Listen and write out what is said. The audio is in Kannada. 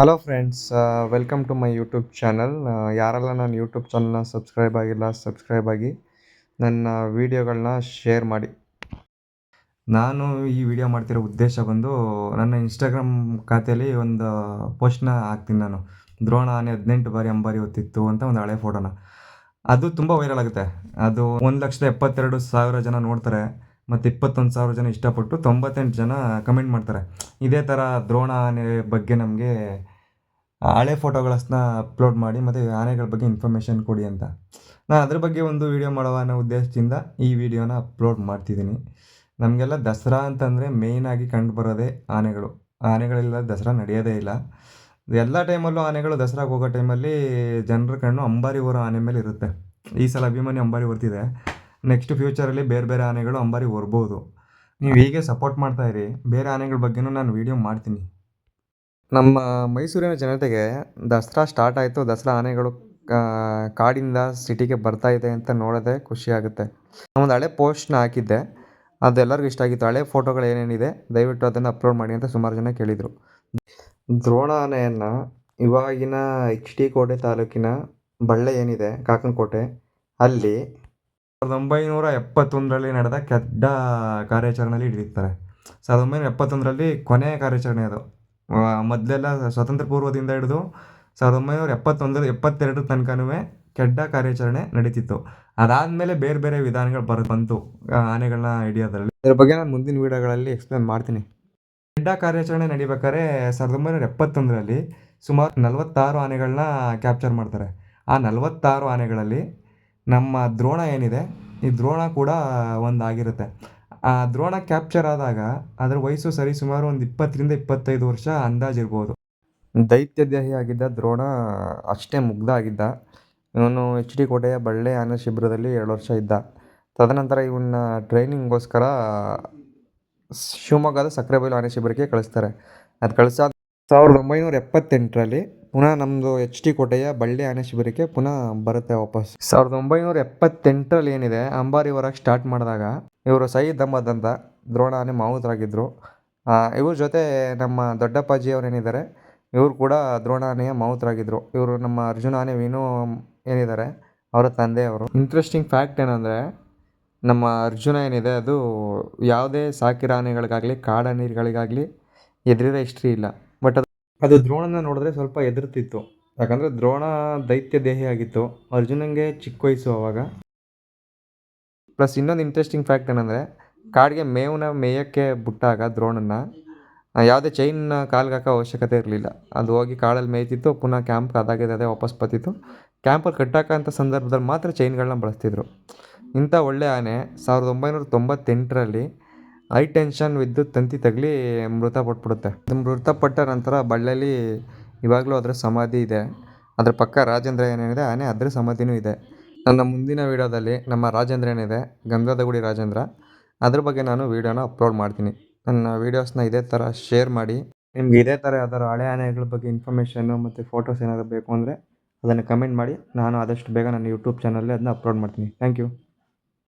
Hello friends welcome to my YouTube channel ಯಾರೆಲ್ಲ ನನ್ನ ಯೂಟ್ಯೂಬ್ ಚಾನಲ್ನ ಸಬ್ಸ್ಕ್ರೈಬ್ ಆಗಿಲ್ಲ ಸಬ್ಸ್ಕ್ರೈಬ್ ಆಗಿ ನನ್ನ ವೀಡಿಯೋಗಳನ್ನ ಶೇರ್ ಮಾಡಿ. ನಾನು ಈ ವಿಡಿಯೋ ಮಾಡ್ತಿರೋ ಉದ್ದೇಶ ಬಂದು ನನ್ನ ಇನ್ಸ್ಟಾಗ್ರಾಮ್ ಖಾತೆಯಲ್ಲಿ ಒಂದು ಪೋಸ್ಟ್ನ ಹಾಕ್ತೀನಿ ನಾನು. ದ್ರೋಣ ಆನೆ ಹದಿನೆಂಟು ಬಾರಿ ಅಂಬಾರಿ ಹೊತ್ತಿತ್ತು ಅಂತ ಒಂದು ಹಳೆ ಫೋಟೋನ ಅದು ತುಂಬ ವೈರಲ್ ಆಗುತ್ತೆ. ಅದು ಒಂದು ಲಕ್ಷದ ಎಪ್ಪತ್ತೆರಡು ಸಾವಿರ ಜನ ನೋಡ್ತಾರೆ. ಮತ್ತು ಇಪ್ಪತ್ತೊಂದು ಸಾವಿರ ಜನ ಇಷ್ಟಪಟ್ಟು ತೊಂಬತ್ತೆಂಟು ಜನ ಕಮೆಂಟ್ ಮಾಡ್ತಾರೆ. ಇದೇ ಥರ ದ್ರೋಣ ಆನೆ ಬಗ್ಗೆ ನಮಗೆ ಹಳೆ ಫೋಟೋಗಳನ್ನ ಅಪ್ಲೋಡ್ ಮಾಡಿ ಮತ್ತು ಆನೆಗಳ ಬಗ್ಗೆ ಇನ್ಫಾರ್ಮೇಷನ್ ಕೊಡಿ ಅಂತ. ನಾನು ಅದ್ರ ಬಗ್ಗೆ ಒಂದು ವೀಡಿಯೋ ಮಾಡುವ ಅನ್ನೋ ಉದ್ದೇಶದಿಂದ ಈ ವಿಡಿಯೋನ ಅಪ್ಲೋಡ್ ಮಾಡ್ತಿದ್ದೀನಿ. ನಮಗೆಲ್ಲ ದಸರಾ ಅಂತಂದರೆ ಮೇಯ್ನಾಗಿ ಕಂಡು ಬರೋದೇ ಆನೆಗಳು. ಆನೆಗಳಿಲ್ಲ ದಸರಾ ನಡೆಯೋದೇ ಇಲ್ಲ. ಎಲ್ಲ ಟೈಮಲ್ಲೂ ಆನೆಗಳು ದಸರಾಗೆ ಹೋಗೋ ಟೈಮಲ್ಲಿ ಜನರ ಕಣ್ಣು ಅಂಬಾರಿ ಹೊರೋ ಆನೆ ಮೇಲೆ ಇರುತ್ತೆ. ಈ ಸಲ ಅಭಿಮಾನಿ ಅಂಬಾರಿ ಹೊರ್ತಿದೆ ನೆಕ್ಸ್ಟ್ ಫ್ಯೂಚರಲ್ಲಿ ಬೇರೆ ಬೇರೆ ಆನೆಗಳು ಅಂಬಾರಿ ಹೊರ್ಬೋದು ನೀವು ಹೀಗೆ ಸಪೋರ್ಟ್ ಮಾಡ್ತಾ ಇರಿ. ಬೇರೆ ಆನೆಗಳ ಬಗ್ಗೆನೂ ನಾನು ವೀಡಿಯೋ ಮಾಡ್ತೀನಿ. ನಮ್ಮ ಮೈಸೂರಿನ ಜನತೆಗೆ ದಸರಾ ಸ್ಟಾರ್ಟ್ ಆಯಿತು. ದಸರಾ ಆನೆಗಳು ಕಾಡಿಂದ ಸಿಟಿಗೆ ಬರ್ತಾ ಇದೆ ಅಂತ ನೋಡೋದೆ ಖುಷಿ ಆಗುತ್ತೆ. ಒಂದು ಹಳೆ ಪೋಸ್ಟ್ನ ಹಾಕಿದ್ದೆ. ಅದೆಲ್ಲರಿಗೂ ಇಷ್ಟ ಆಗಿತ್ತು. ಹಳೆ ಫೋಟೋಗಳು ಏನೇನಿದೆ, ದಯವಿಟ್ಟು ಅದನ್ನು ಅಪ್ಲೋಡ್ ಮಾಡಿ ಅಂತ ಸುಮಾರು ಜನ ಕೇಳಿದರು. ದ್ರೋಣ ಆನೆಯನ್ನು ಇವಾಗಿನ ಎಚ್ ಡಿ ಕೋಟೆ ತಾಲೂಕಿನ ಬಳ್ಳೆ ಏನಿದೆ, ಕಾಕನಕೋಟೆ, ಅಲ್ಲಿ ಸಾವಿರದ ಒಂಬೈನೂರ ಎಪ್ಪತ್ತೊಂದರಲ್ಲಿ ನಡೆದ ಕೆಡ್ಡ ಕಾರ್ಯಾಚರಣೆಯಲ್ಲಿ ಹಿಡಿದಿರ್ತಾರೆ. ಸಾವಿರದ ಒಂಬೈನೂರ ಎಪ್ಪತ್ತೊಂದರಲ್ಲಿ ಕೊನೆಯ ಕಾರ್ಯಾಚರಣೆ ಅದು. ಮೊದಲೆಲ್ಲ ಸ್ವಾತಂತ್ರ್ಯ ಪೂರ್ವದಿಂದ ಹಿಡಿದು ಸಾವಿರದ ಒಂಬೈನೂರ ಎಪ್ಪತ್ತೊಂದರ ಎಪ್ಪತ್ತೆರಡರ ತನಕನೂ ಕೆಡ್ಡ ಕಾರ್ಯಾಚರಣೆ ನಡೀತಿತ್ತು. ಅದಾದಮೇಲೆ ಬೇರೆ ಬೇರೆ ವಿಧಾನಗಳು ಬರ, ಬಂತು ಆನೆಗಳನ್ನ ಹಿಡಿಯೋದ್ರಲ್ಲಿ. ಇದ್ರ ಬಗ್ಗೆ ನಾನು ಮುಂದಿನ ವೀಡಿಯೋಗಳಲ್ಲಿ ಎಕ್ಸ್ಪ್ಲೇನ್ ಮಾಡ್ತೀನಿ. ಕೆಡ್ಡ ಕಾರ್ಯಾಚರಣೆ ನಡಿಬೇಕಾದ್ರೆ ಸಾವಿರದ ಒಂಬೈನೂರ ಎಪ್ಪತ್ತೊಂದರಲ್ಲಿ ಸುಮಾರು ನಲವತ್ತಾರು ಆನೆಗಳನ್ನ ಕ್ಯಾಪ್ಚರ್ ಮಾಡ್ತಾರೆ. ಆ ನಲವತ್ತಾರು ಆನೆಗಳಲ್ಲಿ ನಮ್ಮ ದ್ರೋಣ ಏನಿದೆ, ಈ ದ್ರೋಣ ಕೂಡ ಒಂದಾಗಿರುತ್ತೆ. ಆ ದ್ರೋಣ ಕ್ಯಾಪ್ಚರ್ ಆದಾಗ ಅದರ ವಯಸ್ಸು ಸರಿ ಸುಮಾರು ಒಂದು ಇಪ್ಪತ್ತರಿಂದ ಇಪ್ಪತ್ತೈದು ವರ್ಷ ಅಂದಾಜಿರ್ಬೋದು. ದೈತ್ಯ ದೇಹಿ ಆಗಿದ್ದ ದ್ರೋಣ ಅಷ್ಟೇ ಮುಗ್ಧ ಆಗಿದ್ದ. ಇವನು ಎಚ್ ಡಿ ಕೋಟೆಯ ಬಳ್ಳೆ ಆನೆ ಶಿಬಿರದಲ್ಲಿ ಎರಡು ವರ್ಷ ಇದ್ದ. ತದನಂತರ ಇವನ್ನ ಟ್ರೈನಿಂಗ್ಗೋಸ್ಕರ ಶಿವಮೊಗ್ಗದ ಸಕ್ಕರೆಬೈಲು ಆನೆ ಶಿಬಿರಕ್ಕೆ ಕಳಿಸ್ತಾರೆ. ಅದು ಕಳಿಸಾದ ಸಾವಿರದ ಒಂಬೈನೂರ ಎಪ್ಪತ್ತೆಂಟರಲ್ಲಿ ಪುನಃ ನಮ್ಮದು ಎಚ್ ಡಿ ಕೋಟೆಯ ಬಳ್ಳಿ ಆನೆ ಶಿಬಿರಕ್ಕೆ ಪುನಃ ಬರುತ್ತೆ ವಾಪಸ್. ಸಾವಿರದ ಒಂಬೈನೂರ ಎಪ್ಪತ್ತೆಂಟರಲ್ಲಿ ಏನಿದೆ, ಅಂಬಾರಿ ಹೊರಗೆ ಸ್ಟಾರ್ಟ್ ಮಾಡಿದಾಗ ಇವರು ಸಯೀದ್ ಅಹಮದ್ ಅಂತ ದ್ರೋಣ ಆನೆ ಮಾವುತರಾಗಿದ್ದರು ಇವ್ರ ಜೊತೆ ನಮ್ಮ ದೊಡ್ಡಪ್ಪಾಜಿ ಅವ್ರು ಏನಿದ್ದಾರೆ, ಇವರು ಕೂಡ ದ್ರೋಣ ಆನೆಯ ಮಾವುತರಾಗಿದ್ದರು ಇವರು ನಮ್ಮ ಅರ್ಜುನ ಆನೆ ವೇಣು ಏನಿದ್ದಾರೆ, ಅವರ ತಂದೆಯವರು ಇಂಟ್ರೆಸ್ಟಿಂಗ್ ಫ್ಯಾಕ್ಟ್ ಏನಂದರೆ, ನಮ್ಮ ಅರ್ಜುನ ಏನಿದೆ, ಅದು ಯಾವುದೇ ಸಾಕಿರಾನೆಗಳಿಗಾಗಲಿ ಕಾಡಾನೆಗಳಿಗಾಗಲಿ ಎದುರಿರೋ ಹಿಸ್ಟ್ರಿ ಇಲ್ಲ. ಅದು ದ್ರೋಣನ ನೋಡಿದ್ರೆ ಸ್ವಲ್ಪ ಎದುರ್ತಿತ್ತು ಯಾಕಂದರೆ ದ್ರೋಣ ದೈತ್ಯ ದೇಹಿ ಆಗಿತ್ತು. ಅರ್ಜುನಂಗೆ ಚಿಕ್ಕ ವಯಸ್ಸು ಅವಾಗ. ಪ್ಲಸ್ ಇನ್ನೊಂದು ಇಂಟ್ರೆಸ್ಟಿಂಗ್ ಫ್ಯಾಕ್ಟ್ ಏನಂದರೆ, ಕಾಡಿಗೆ ಮೇವನ ಮೇಯಕ್ಕೆ ಬಿಟ್ಟಾಗ ದ್ರೋಣನ ಯಾವುದೇ ಚೈನ್ ಕಾಲ್ಗೆ ಹಾಕೋ ಅವಶ್ಯಕತೆ ಇರಲಿಲ್ಲ. ಅದು ಹೋಗಿ ಕಾಡಲ್ಲಿ ಮೇಯ್ತಿತ್ತು, ಪುನಃ ಕ್ಯಾಂಪ್ ಅದಾಗಿದೆ, ಅದೇ ವಾಪಸ್ ಬರ್ತಿತ್ತು. ಕ್ಯಾಂಪಲ್ಲಿ ಕಟ್ಟಾಕಂಥ ಸಂದರ್ಭದಲ್ಲಿ ಮಾತ್ರ ಚೈನ್ಗಳನ್ನ ಬಳಸ್ತಿದ್ರು. ಇಂಥ ಒಳ್ಳೆ ಆನೆ ಸಾವಿರದ ಒಂಬೈನೂರ ತೊಂಬತ್ತೆಂಟರಲ್ಲಿ ಹೈ ಟೆನ್ಷನ್ ವಿದ್ಯುತ್ ತಂತಿ ತಗಲಿ ಮೃತಪಟ್ಬಿಡುತ್ತೆ. ಮೃತಪಟ್ಟ ನಂತರ ಬಳ್ಳಲ್ಲಿ ಇವಾಗಲೂ ಅದರ ಸಮಾಧಿ ಇದೆ. ಅದ್ರ ಪಕ್ಕ ರಾಜೇಂದ್ರ ಏನೇನಿದೆ, ಆನೆ ಅದ್ರ ಸಮಾಧಿನೂ ಇದೆ. ನನ್ನ ಮುಂದಿನ ವೀಡಿಯೋದಲ್ಲಿ ನಮ್ಮ ರಾಜೇಂದ್ರ ಏನಿದೆ ಗಂಧದ ಗುಡಿ ರಾಜೇಂದ್ರ, ಅದ್ರ ಬಗ್ಗೆ ನಾನು ವೀಡಿಯೋನ ಅಪ್ಲೋಡ್ ಮಾಡ್ತೀನಿ. ನನ್ನ ವೀಡಿಯೋಸ್ನ ಇದೇ ಥರ ಶೇರ್ ಮಾಡಿ. ನಿಮ್ಗೆ ಇದೇ ಥರ ಯಾವ್ದಾದ್ರು ಹಳೆ ಆನೆಗಳ ಬಗ್ಗೆ ಇನ್ಫಾರ್ಮೇಷನ್ನು ಮತ್ತು ಫೋಟೋಸ್ ಏನಾದರೂ ಬೇಕು ಅಂದರೆ ಅದನ್ನು ಕಮೆಂಟ್ ಮಾಡಿ. ನಾನು ಆದಷ್ಟು ಬೇಗ ನನ್ನ ಯೂಟ್ಯೂಬ್ ಚಾನಲ್ಲೇ ಅದನ್ನ ಅಪ್ಲೋಡ್ ಮಾಡ್ತೀನಿ. Thank you